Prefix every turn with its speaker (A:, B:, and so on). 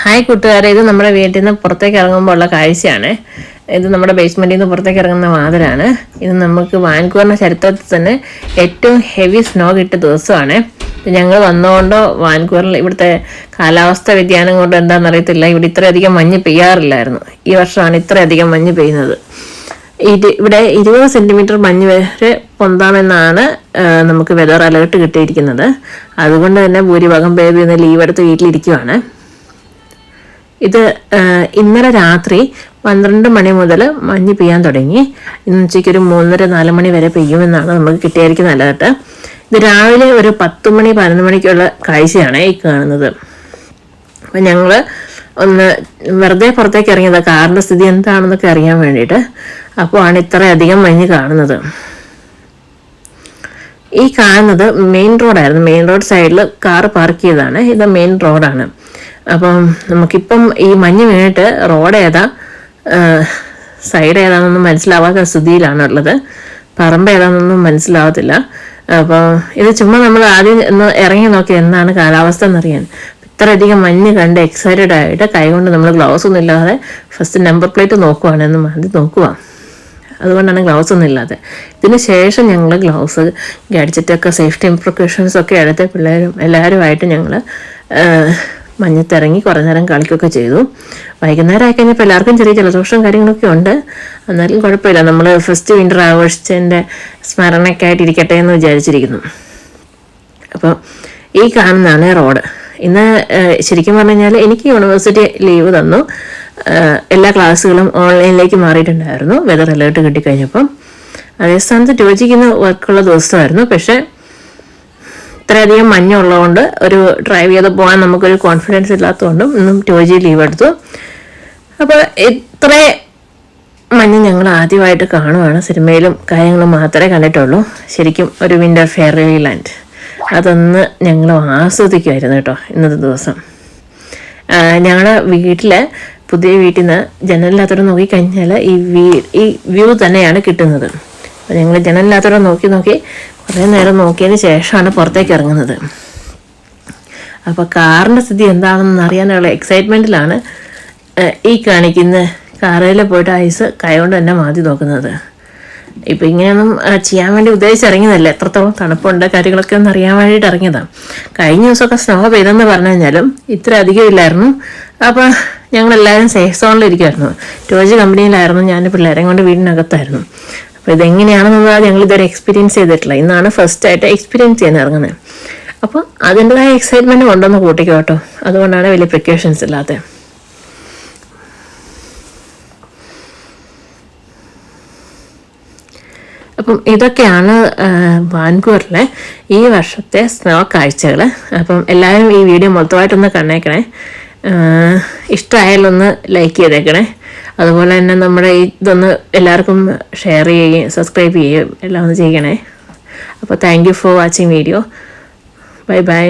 A: Hi കൂട്ടുകാരെ. ഇത് നമ്മുടെ വീട്ടിൽ നിന്ന് പുറത്തേക്ക് ഇറങ്ങുമ്പോൾ ഉള്ള കാഴ്ചയാണ്. ഇത് നമ്മുടെ ബേസ്മെന്റിൽ നിന്ന് പുറത്തേക്ക് ഇറങ്ങുന്ന വാതിലാണ്. ഇത് നമുക്ക് വാൻകൂറിന്റെ ചരിത്രത്തിൽ തന്നെ ഏറ്റവും ഹെവി സ്നോ കിട്ടിയ ദിവസമാണ്. ഞങ്ങൾ വന്നുകൊണ്ടോ വാൻകൂറിൽ ഇവിടുത്തെ കാലാവസ്ഥ വ്യതിയാനം കൊണ്ടോ എന്താണെന്ന് അറിയത്തില്ല. ഇവിടെ ഇത്രയധികം മഞ്ഞ് പെയ്യാറില്ലായിരുന്നു. ഈ വർഷമാണ് ഇത്രയധികം മഞ്ഞ് പെയ്യുന്നത്. ഇത് ഇവിടെ ഇരുപത് സെന്റിമീറ്റർ മഞ്ഞ് വരെ പൊന്താമെന്നാണ് നമുക്ക് വെതർ അലേർട്ട് കിട്ടിയിരിക്കുന്നത്. അതുകൊണ്ട് തന്നെ ഭൂരിഭാഗം പേര് ഇന്ന് ലീവ് എടുത്ത് വീട്ടിലിരിക്കുവാണ്. ഇത് ഇന്നലെ രാത്രി പന്ത്രണ്ട് മണി മുതൽ മഞ്ഞ് പെയ്യാൻ തുടങ്ങി. ഇന്ന് ഉച്ചയ്ക്ക് ഒരു മൂന്നര നാല് മണി വരെ പെയ്യുമെന്നാണ് നമുക്ക് കിട്ടിയായിരിക്കും നല്ലതായിട്ട് ഇത് രാവിലെ ഒരു പത്ത് മണി പതിനൊന്ന് മണിക്കുള്ള കാഴ്ചയാണ് ഈ കാണുന്നത്. അപ്പം ഞങ്ങൾ ഒന്ന് വെറുതെ പുറത്തേക്ക് ഇറങ്ങിയത്. കാറിന്റെ സ്ഥിതി എന്താണെന്നൊക്കെ അറിയാൻ വേണ്ടിയിട്ട് അപ്പോൾ ആണ് ഇത്രയധികം മഞ്ഞ് കാണുന്നത്. ഈ കാണുന്നത് മെയിൻ റോഡായിരുന്നു. മെയിൻ റോഡ് സൈഡിൽ കാർ പാർക്ക് ചെയ്തതാണ്. ഇത് മെയിൻ റോഡാണ്. അപ്പം നമുക്കിപ്പം ഈ മഞ്ഞ് വീണിട്ട് റോഡ് ഏതാ? സൈഡ് ഏതാണെന്നൊന്നും മനസ്സിലാവാത്ത സ്ഥിതിയിലാണ് ഉള്ളത്. പറമ്പ് ഏതാണെന്നൊന്നും മനസ്സിലാവത്തില്ല. അപ്പോൾ ഇത് ചുമ്മാ നമ്മൾ ആദ്യം ഒന്ന് ഇറങ്ങി നോക്കി എന്താണ് കാലാവസ്ഥ എന്നറിയാൻ. ഇത്രയധികം മഞ്ഞ് കണ്ട് എക്സൈറ്റഡ് ആയിട്ട് കൈകൊണ്ട് നമ്മൾ ഗ്ലൗസ് ഒന്നും ഇല്ലാതെ ഫസ്റ്റ് നമ്പർ പ്ലേറ്റ് നോക്കുവാണെന്ന് ആദ്യം നോക്കുക അതുകൊണ്ടാണ് ഗ്ലൗസ് ഒന്നും ഇല്ലാതെ. ഇതിന് ശേഷം ഞങ്ങൾ ഗ്ലൗസ് ഗാഡ്ജറ്റൊക്കെ സേഫ്റ്റി പ്രിക്കോഷൻസ് ഒക്കെ എടുത്ത് പിള്ളേരും എല്ലാവരുമായിട്ട് ഞങ്ങൾ മഞ്ഞത്തിറങ്ങി കുറേ നേരം കളിക്കുകയൊക്കെ ചെയ്തു. വൈകുന്നേരം ആയി കഴിഞ്ഞപ്പോൾ എല്ലാവർക്കും ചെറിയ ജലദോഷവും കാര്യങ്ങളൊക്കെ ഉണ്ട്. എന്നാലും കുഴപ്പമില്ല. നമ്മൾ ഫസ്റ്റ് വിന്റർ ആഘോഷിച്ചതിന്റെ സ്മരണയ്ക്കായിട്ട് ഇരിക്കട്ടെ എന്ന് വിചാരിച്ചിരിക്കുന്നു. അപ്പോൾ ഈ കാണുന്നതാണ് റോഡ്. ഇന്ന് ശരിക്കും പറഞ്ഞു കഴിഞ്ഞാൽ എനിക്ക് യൂണിവേഴ്സിറ്റി ലീവ് തന്നു. എല്ലാ ക്ലാസ്സുകളും ഓൺലൈനിലേക്ക് മാറിയിട്ടുണ്ടായിരുന്നു. വെതർ അലേർട്ട് കിട്ടിക്കഴിഞ്ഞപ്പം. അതേ സ്ഥാനത്ത് യോജിക്കുന്ന വർക്കുള്ള ദിവസമായിരുന്നു. പക്ഷേ ഇത്രയധികം മഞ്ഞുള്ളതുകൊണ്ട് ഒരു ഡ്രൈവ് ചെയ്ത് പോകാൻ നമുക്കൊരു കോൺഫിഡൻസ് ഇല്ലാത്തതുകൊണ്ടും ഇന്നും ടോജി ലീവ് എടുത്തു. അപ്പോൾ ഇത്ര മഞ്ഞ് ഞങ്ങൾ ആദ്യമായിട്ട് കാണുവാണ്. സിനിമയിലും കാര്യങ്ങളും മാത്രമേ കണ്ടിട്ടുള്ളൂ. ശരിക്കും ഒരു വിന്റർ ഫെയറി ലാൻഡ് അതൊന്ന് ഞങ്ങൾ ആസ്വദിക്കുമായിരുന്നു കേട്ടോ ഇന്നത്തെ ദിവസം. ഞങ്ങളുടെ വീട്ടിൽ പുതിയ വീട്ടിൽ നിന്ന് ജനലിനകത്തോടെ നോക്കിക്കഴിഞ്ഞാൽ ഈ വീ ഈ വ്യൂ തന്നെയാണ് കിട്ടുന്നത്. അപ്പോൾ ഞങ്ങൾ ജനലിനകത്തോടെ നോക്കി നോക്കി കുറേ നേരം നോക്കിയതിന് ശേഷമാണ് പുറത്തേക്ക് ഇറങ്ങുന്നത്. അപ്പോൾ കാറിന്റെ സ്ഥിതി എന്താണെന്ന് അറിയാനുള്ള എക്സൈറ്റ്മെന്റിലാണ് ഈ കാണിക്കുന്ന കാറിൽ പോയിട്ട് ഐസ് കൈകൊണ്ട് തന്നെ മാതി നോക്കുന്നത്. ഇപ്പം ഇങ്ങനെയൊന്നും ചെയ്യാൻ വേണ്ടി ഉദ്ദേശിച്ചിറങ്ങിയതല്ല എത്രത്തോളം തണുപ്പുണ്ട് കാര്യങ്ങളൊക്കെ ഒന്ന് അറിയാൻ വേണ്ടിയിട്ട് ഇറങ്ങിയതാണ് കഴിഞ്ഞ ദിവസമൊക്കെ സ്നോ പെയ്തെന്ന് പറഞ്ഞു കഴിഞ്ഞാലും ഇത്ര അധികം ഇല്ലായിരുന്നു. അപ്പോൾ ഞങ്ങളെല്ലാവരും സേഫ് സോണിലിരിക്കുമായിരുന്നു ടോജ് കമ്പനിയിലായിരുന്നു ഞാൻ പിള്ളേരെ കൊണ്ട് വീടിനകത്തായിരുന്നു. അപ്പോൾ ഇതെങ്ങനെയാണെന്നുള്ളത് ഞങ്ങൾ ഇതുവരെ എക്സ്പീരിയൻസ് ചെയ്തിട്ടില്ല. ഇന്നാണ് ഫസ്റ്റ് ആയിട്ട് എക്സ്പീരിയൻസ് ചെയ്യാൻ ഇറങ്ങുന്നത്. അപ്പോൾ അതിന്റെതായ എക്സൈറ്റ്മെന്റ് ഉണ്ടെന്ന് കൂട്ടിക്കോ കേട്ടോ. അതുകൊണ്ടാണ് വലിയ പ്രിക്കോഷൻസ് ഇല്ലാത്തത്. അപ്പം ഇതൊക്കെയാണ് വാൻകൂറിലെ ഈ വർഷത്തെ സ്നോ കാഴ്ചകൾ അപ്പം എല്ലാവരും ഈ വീഡിയോ മൊത്തമായിട്ടൊന്ന് കണ്ടേക്കണേ. ഇഷ്ടമായാലൊന്ന് ലൈക്ക് ചെയ്തേക്കണേ. അതുപോലെ തന്നെ നമ്മുടെ ഇതൊന്ന് എല്ലാവർക്കും ഷെയർ ചെയ്യുകയും സബ്സ്ക്രൈബ് ചെയ്യുകയും എല്ലാം ഒന്ന് ചെയ്യണേ. അപ്പോൾ thank you for watching video bye bye